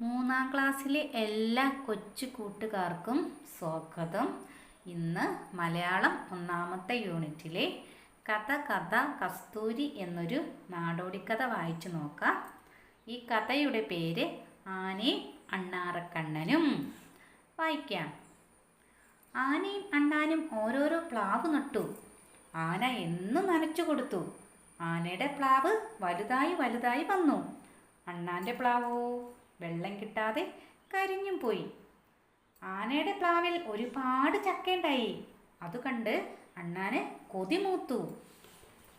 മൂന്നാം ക്ലാസ്സിലെ എല്ലാ കൊച്ചു കൂട്ടുകാർക്കും സ്വാഗതം. ഇന്ന് മലയാളം ഒന്നാമത്തെ യൂണിറ്റിലെ കഥ കഥ കസ്തൂരി എന്നൊരു നാടോടിക്കഥ വായിച്ചു നോക്കാം. ഈ കഥയുടെ പേര് ആനയും അണ്ണാറക്കണ്ണനും. വായിക്കാം. ആനയും അണ്ണാനും ഓരോരോ പ്ലാവ് നട്ടു. ആന എന്നും നനച്ചു കൊടുത്തു. ആനയുടെ പ്ലാവ് വലുതായി വലുതായി വന്നു. അണ്ണാന്റെ പ്ലാവോ? വെള്ളം കിട്ടാതെ കരിഞ്ഞും പോയി. ആനയുടെ പ്ലാവിൽ ഒരുപാട് ചക്കയുണ്ടായി. അത് കണ്ട് അണ്ണാന് കൊതിമൂത്തു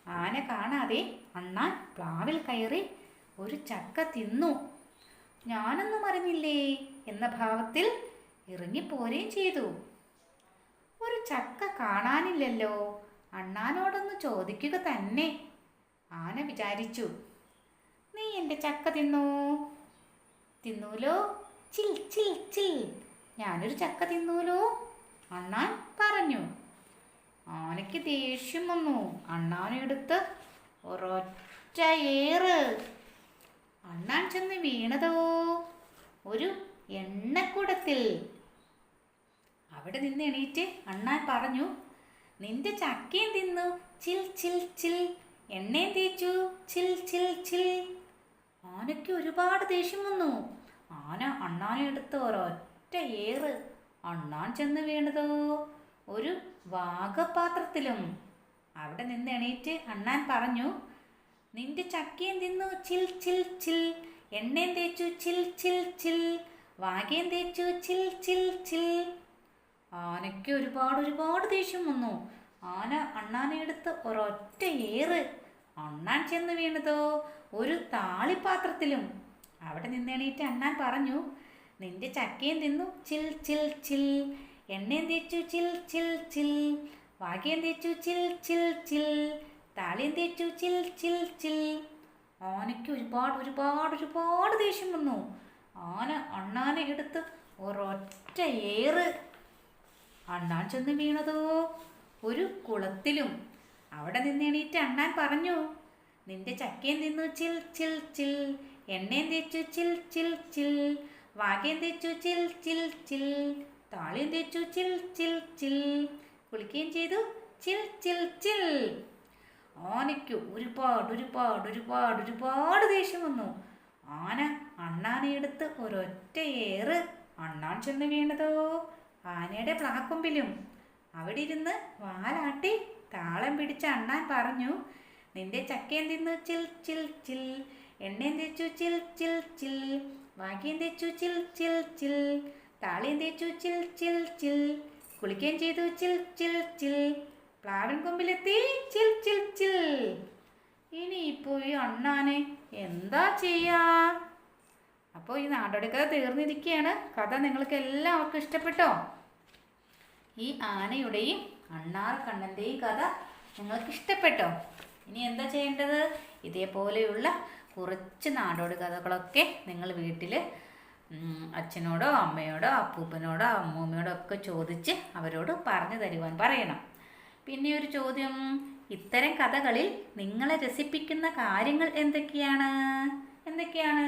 ആന കാണാതെ അണ്ണാൻ പ്ലാവിൽ കയറി ഒരു ചക്ക തിന്നു. ഞാനൊന്നും അറിഞ്ഞില്ലേ എന്ന ഭാവത്തിൽ ഇറങ്ങിപ്പോരുകയും ചെയ്തു. ഒരു ചക്ക കാണാനില്ലല്ലോ. അണ്ണാനോടൊന്ന് ചോദിക്കുക തന്നെ. ആന വിചാരിച്ചു നീ എന്റെ ചക്ക തിന്നോ? തിന്നൂലോ? ചിൽ ചിൽ ചിൽ. ഞാനൊരു ചക്ക തിന്നൂലോ? അണ്ണാൻ പറഞ്ഞു. ആനയ്ക്ക് ദേഷ്യം വന്നു. അണ്ണാനെടുത്ത് ഒരൊറ്റ ഏറ്. അണ്ണാൻ ചെന്ന് വീണതോ? ഒരു എണ്ണക്കൂടത്തിൽ. അവിടെ നിന്ന് എണീറ്റ് അണ്ണാൻ പറഞ്ഞു നിന്റെ ചക്കയും തിന്നു. ചിൽ ചിൽ ചിൽ. എണ്ണയും തേച്ചു. ചിൽ ചിൽ ചിൽ. ആനയ്ക്ക് ഒരുപാട് ദേഷ്യം വന്നു. ആന അണ്ണാനെ എടുത്ത് ഒരൊറ്റ ഏറ്. അണ്ണാൻ ചെന്ന് വീണതോ? ഒരു വാഗപാത്രത്തിലും. അവിടെ നിന്ന് എണീറ്റ് അണ്ണാൻ പറഞ്ഞു നിന്റെ ചക്കയും തിന്നു ചിൽ ചിൽ ചിൽ. എണ്ണയും തേച്ചു ചിൽ ചിൽ ചിൽ. വാകയും തേച്ചു ചിൽ ചിൽ ചിൽ. ആനയ്ക്ക് ഒരുപാട് ഒരുപാട് ദേഷ്യം വന്നു. ആന അണ്ണാനെ എടുത്ത് ഒരൊറ്റ ഏറ്. അണ്ണാൻ ചെന്ന് വീണതോ? ഒരു താളിപ്പാത്രത്തിലും. അവിടെ നിന്നെണീറ്റ് അണ്ണാൻ പറഞ്ഞു നിന്റെ ചക്കയും തിന്നു. ചിൽ ചിൽ ചിൽ. എണ്ണയും തേച്ചു. ചിൽ ചിൽ ചിൽ. വാകയും തേച്ചു. ചിൽ ചിൽ ചിൽ. താളിയും തേച്ചു. ചിൽ ചിൽ ചിൽ. ആനയ്ക്ക് ഒരുപാട് ഒരുപാട് ഒരുപാട് ദേഷ്യം വന്നു. ആന അണ്ണാനെ എടുത്ത് ഒരൊറ്റ ഏറ്. അണ്ണാൻ ചെന്ന് വീണതോ? ഒരു കുളത്തിലും. അവിടെ നിന്നെണീറ്റ് അണ്ണാൻ പറഞ്ഞു നിന്റെ ചക്കയും തിന്നു. ചിൽ ചിൽ ചിൽ. എണ്ണയും തേച്ചു ചിൽ ചിൽ ചിൽ. വാകയും തേച്ചു ചിൽ ചിൽ ചിൽ. താളിയും തേച്ചു ചിൽ ചിൽ ചിൽ. കുളിക്കുകയും ചെയ്തു ചിൽ ചിൽ ചിൽ. ആനയ്ക്ക് ഒരുപാട് ഒരുപാട് ഒരുപാട് ഒരുപാട് ദേഷ്യം വന്നു. ആന അണ്ണാനെ എടുത്ത് ഒരൊറ്റ ഏറ് അണ്ണാൻ ചെന്ന് വീണതോ? ആനയുടെ പ്ലാക്കൊമ്പിലും. അവിടെ ഇരുന്ന് വാലാട്ടി താളം പിടിച്ച അണ്ണാൻ പറഞ്ഞു നിന്റെ ചക്കയും തിന്ന് ചിൽ ചിൽ ചിൽ. എണ്ണയും തേച്ചു ചിൽ ചിൽ ചിൽ വാങ്ങിയും തേച്ചു ചിൽ ചിൽ ചിൽ താളിയും തേച്ചു ചിൽ ചിൽ ചിൽ കുളിക്കുകയും ചെയ്തു ചിൽ ചിൽ ചിൽ പ്ലാവൻ കൊമ്പിലെത്തി ചിൽ ചിൽ ചിൽ. ഇനിയിപ്പോൾ ഈ അണ്ണാനെ എന്താ ചെയ്യാ? അപ്പോൾ ഈ നാടോടി കഥ തീർന്നിരിക്കുകയാണ് കഥ നിങ്ങൾക്ക് എല്ലാവർക്കും ഇഷ്ടപ്പെട്ടോ? ഈ ആനയുടെയും അണ്ണാർ കണ്ണന്റെയും കഥ നിങ്ങൾക്ക് ഇഷ്ടപ്പെട്ടോ? ഇനി എന്താ ചെയ്യേണ്ടത്? ഇതേപോലെയുള്ള കുറച്ച് നാടോടി കഥകളൊക്കെ നിങ്ങൾ വീട്ടിൽ അച്ഛനോടോ അമ്മയോടോ അപ്പൂപ്പനോടോ അമ്മൂമ്മയോടോ ഒക്കെ ചോദിച്ച് അവരോട് പറഞ്ഞു തരുവാൻ പറയണം. പിന്നെ ഒരു ചോദ്യം ഇത്തരം കഥകളിൽ നിങ്ങളെ രസിപ്പിക്കുന്ന കാര്യങ്ങൾ എന്തൊക്കെയാണ്? എന്തൊക്കെയാണ്?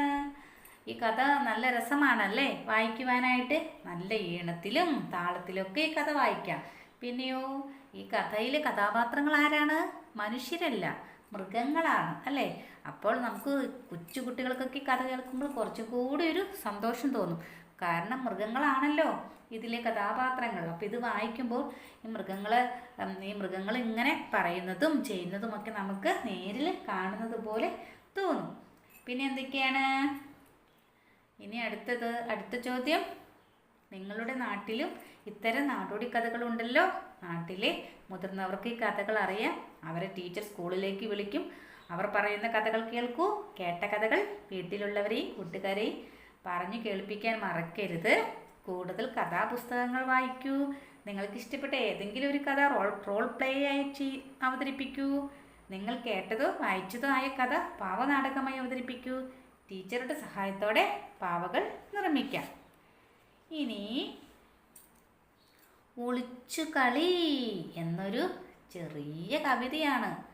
ഈ കഥ നല്ല രസമാണല്ലേ? വായിക്കുവാനായിട്ട് നല്ല ഈണത്തിലും താളത്തിലൊക്കെ ഈ കഥ വായിക്കാം. പിന്നെയോ ഈ കഥയിലെ കഥാപാത്രങ്ങൾ ആരാണ്? മനുഷ്യരല്ല മൃഗങ്ങളാണ് അല്ലേ? അപ്പോൾ നമുക്ക് കൊച്ചു കുട്ടികൾക്കൊക്കെ കഥ കേൾക്കുമ്പോൾ കുറച്ചും കൂടി ഒരു സന്തോഷം തോന്നും. കാരണം മൃഗങ്ങളാണല്ലോ ഇതിലെ കഥാപാത്രങ്ങൾ. അപ്പോൾ ഇത് വായിക്കുമ്പോൾ ഈ മൃഗങ്ങളെ ഈ മൃഗങ്ങൾ ഇങ്ങനെ പറയുന്നതും ചെയ്യുന്നതുമൊക്കെ നമുക്ക് നേരിൽ കാണുന്നത് പോലെ തോന്നും. പിന്നെ എന്തൊക്കെയാണ്? ഇനി അടുത്തത് അടുത്ത ചോദ്യം. നിങ്ങളുടെ നാട്ടിലും ഇത്തരം നാടോടി കഥകളുണ്ടല്ലോ. നാട്ടിലെ മുതിർന്നവർക്ക് ഈ കഥകൾ അറിയാം. അവരെ ടീച്ചർ സ്കൂളിലേക്ക് വിളിക്കും. അവർ പറയുന്ന കഥകൾ കേൾക്കൂ. കേട്ട കഥകൾ വീട്ടിലുള്ളവരെയും കൂട്ടുകാരെയും പറഞ്ഞു കേൾപ്പിക്കാൻ മറക്കരുത്. കൂടുതൽ കഥാപുസ്തകങ്ങൾ വായിക്കൂ. നിങ്ങൾക്ക് ഇഷ്ടപ്പെട്ട ഏതെങ്കിലും ഒരു കഥ റോൾ റോൾ പ്ലേ ആയി അവതരിപ്പിക്കൂ. നിങ്ങൾ കേട്ടതോ വായിച്ചതോ ആയ കഥ പാവനാടകമായി അവതരിപ്പിക്കൂ. ടീച്ചറുടെ സഹായത്തോടെ പാവകൾ നിർമ്മിക്കാം. ഇനി ഒളിച്ചു കളി എന്നൊരു ചെറിയ കവിതയാണ്.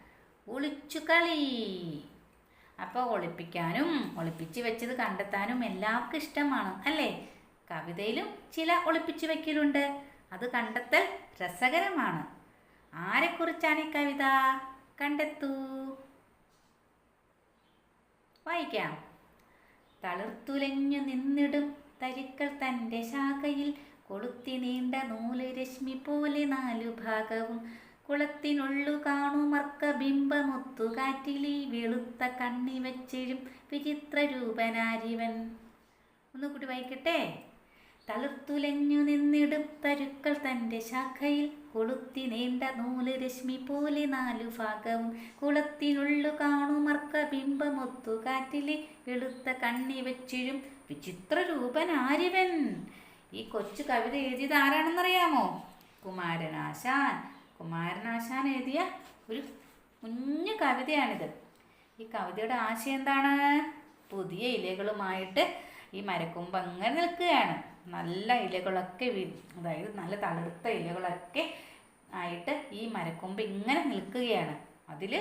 ഒളിച്ചുകളി അപ്പോൾ ഒളിപ്പിക്കാനും ഒളിപ്പിച്ചു വെച്ചത് കണ്ടെത്താനും എല്ലാവർക്കും ഇഷ്ടമാണ് അല്ലേ? കവിതയിലും ചില ഒളിപ്പിച്ചു വെക്കലുണ്ട്. അത് കണ്ടെത്തൽ രസകരമാണ്. ആരെക്കുറിച്ചാണ് ഈ കവിത? കണ്ടെത്തൂ. വായിക്കാം. തളിർത്തുലഞ്ഞു നിന്നിടും തരിക്കൾ തന്റെ ശാഖയിൽ. കൊളുത്തി നീണ്ട നൂൽ രശ്മി പോലെ നാലു ഭാഗവും കുളത്തിനുള്ളു കാണുമർക്ക ബിംബമൊത്തു കാറ്റിലി വെളുത്ത കണ്ണി വെച്ചിഴും വിചിത്ര രൂപനാരിവൻ ഒന്ന് കൂടി വായിക്കട്ടെ. തളിർത്തുലഞ്ഞു നിന്നെടുത്തരുക്കൾ തന്റെ ശാഖയിൽ കൊളുത്തി നീണ്ട നൂൽ രശ്മി പോലെ നാലു ഭാഗവും കുളത്തിനുള്ളു കാണുമർക്ക ബിംബമൊത്തു കാറ്റിലെ വെളുത്ത കണ്ണി വെച്ചിഴും വിചിത്ര രൂപനാരിവൻ ഈ കൊച്ചു കവിത എഴുതിയത് ആരാണെന്നറിയാമോ? കുമാരനാശാൻ. കുമാരനാശാൻ എഴുതിയ ഒരു കുഞ്ഞു കവിതയാണിത്. ഈ കവിതയുടെ ആശയം എന്താണ്? പുതിയ ഇലകളുമായിട്ട് ഈ മരക്കൊമ്പ് അങ്ങനെ നിൽക്കുകയാണ്. നല്ല ഇലകളൊക്കെ അതായത് നല്ല തളിർത്ത ഇലകളൊക്കെ ആയിട്ട് ഈ മരക്കൊമ്പ് ഇങ്ങനെ നിൽക്കുകയാണ്. അതിൽ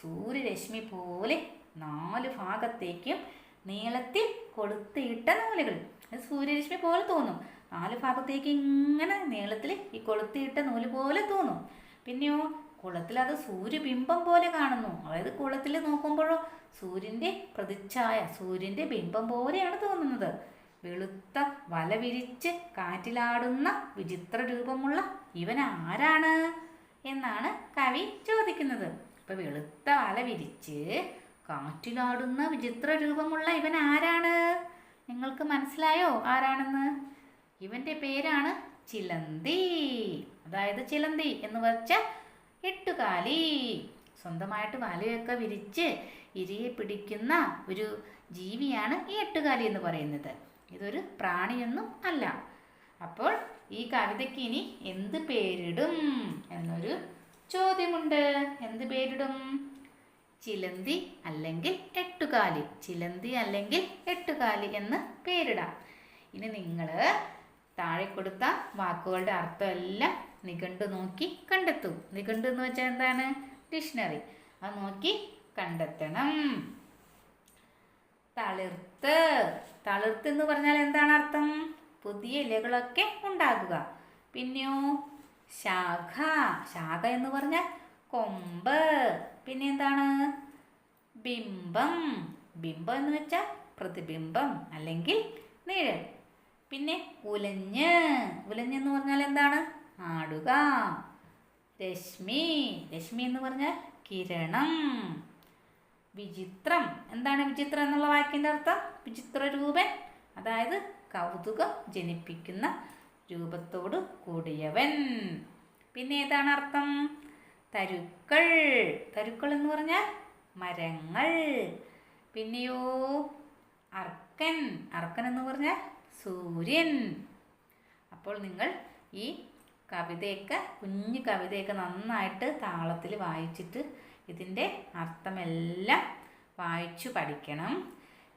സൂര്യരശ്മി പോലെ നാല് ഭാഗത്തേക്കും നീളത്തിൽ കൊളുത്തിയിട്ട നൂലുകൾ. അത് സൂര്യരശ്മി പോലെ തോന്നും. നാല് ഭാഗത്തേക്ക് ഇങ്ങനെ നീളത്തിൽ ഈ കൊളുത്തിയിട്ട നൂൽ പോലെ തോന്നും. പിന്നെയോ കുളത്തിൽ അത് സൂര്യബിംബം പോലെ കാണുന്നു. അതായത് കുളത്തിൽ നോക്കുമ്പോഴോ സൂര്യന്റെ പ്രതിച്ഛായ സൂര്യന്റെ ബിംബം പോലെയാണ് തോന്നുന്നത്. വെളുത്ത വല വിരിച്ച് കാറ്റിലാടുന്ന വിചിത്ര രൂപമുള്ള ഇവൻ ആരാണ് എന്നാണ് കവി ചോദിക്കുന്നത്. ഇപ്പം വെളുത്ത വല വിരിച്ച് കാറ്റിലാടുന്ന വിചിത്ര രൂപമുള്ള ഇവൻ ആരാണ്? നിങ്ങൾക്ക് മനസ്സിലായോ ആരാണെന്ന്? ഇവന്റെ പേരാണ് ചിലന്തി. അതായത് ചിലന്തി എന്ന് വെച്ച എട്ടുകാലി. സ്വന്തമായിട്ട് വലയൊക്കെ വിരിച്ച് ഇരയെ പിടിക്കുന്ന ഒരു ജീവിയാണ് ഈ എട്ടുകാലി എന്ന് പറയുന്നത്. ഇതൊരു പ്രാണിയൊന്നും അല്ല. അപ്പോൾ ഈ കവിതയ്ക്ക് ഇനി എന്ത് പേരിടും എന്നൊരു ചോദ്യമുണ്ട്. എന്ത് പേരിടും? ചിലന്തി അല്ലെങ്കിൽ എട്ടുകാലി. ചിലന്തി അല്ലെങ്കിൽ എട്ടുകാലി എന്ന് പേരിടാം. ഇനി നിങ്ങൾ താഴെ കൊടുത്ത വാക്കുകളുടെ അർത്ഥം എല്ലാം നിഘണ്ടു നോക്കി കണ്ടെത്തും. നിഘണ്ടു എന്ന് വെച്ചാൽ എന്താണ്? ഡിക്ഷണറി അത് നോക്കി കണ്ടെത്തണം. തളിർത്ത്. തളിർത്ത് എന്ന് പറഞ്ഞാൽ എന്താണ് അർത്ഥം? പുതിയ ഇലകളൊക്കെ ഉണ്ടാകുക. പിന്നെയോ ശാഖ. ശാഖ എന്ന് പറഞ്ഞാൽ കൊമ്പ്. പിന്നെ എന്താണ്? ബിംബം. ബിംബം എന്ന് വെച്ചാൽ പ്രതിബിംബം അല്ലെങ്കിൽ നിഴൽ. പിന്നെ ഉലഞ്ഞ്. ഉലഞ്ഞ് എന്ന് പറഞ്ഞാൽ എന്താണ്? ആടുക. രശ്മി. രശ്മി എന്ന് പറഞ്ഞാൽ കിരണം. വിചിത്രം. എന്താണ് വിചിത്രം എന്നുള്ള വാക്കിന്റെ അർത്ഥം? വിചിത്ര രൂപൻ അതായത് കൗതുകം ജനിപ്പിക്കുന്ന രൂപത്തോട് കൂടിയവൻ. പിന്നെ ഏതാണ് അർത്ഥം? തരുക്കൾ. തരുക്കൾ എന്ന് പറഞ്ഞാൽ മരങ്ങൾ. പിന്നെയോ അർക്കൻ. അർക്കൻ എന്ന് പറഞ്ഞാൽ സൂര്യൻ. അപ്പോൾ നിങ്ങൾ ഈ കവിതയൊക്കെ കുഞ്ഞു കവിതയൊക്കെ നന്നായിട്ട് താളത്തിൽ വായിച്ചിട്ട് ഇതിന്റെ അർത്ഥമെല്ലാം വായിച്ചു പഠിക്കണം.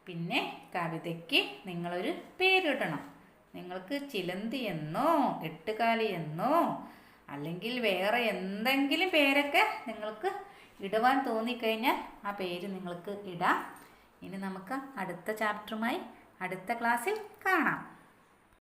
പിന്നെ കവിതയ്ക്ക് നിങ്ങളൊരു പേരിടണം. നിങ്ങൾക്ക് ചിലന്തി എന്നോ എട്ടുകാലി എന്നോ അല്ലെങ്കിൽ വേറെ എന്തെങ്കിലും പേരൊക്കെ നിങ്ങൾക്ക് ഇടുവാൻ തോന്നിക്കഴിഞ്ഞാൽ ആ പേര് നിങ്ങൾക്ക് ഇടാം. ഇനി നമുക്ക് അടുത്ത ചാപ്റ്ററുമായി അടുത്ത ക്ലാസ്സിൽ കാണാം.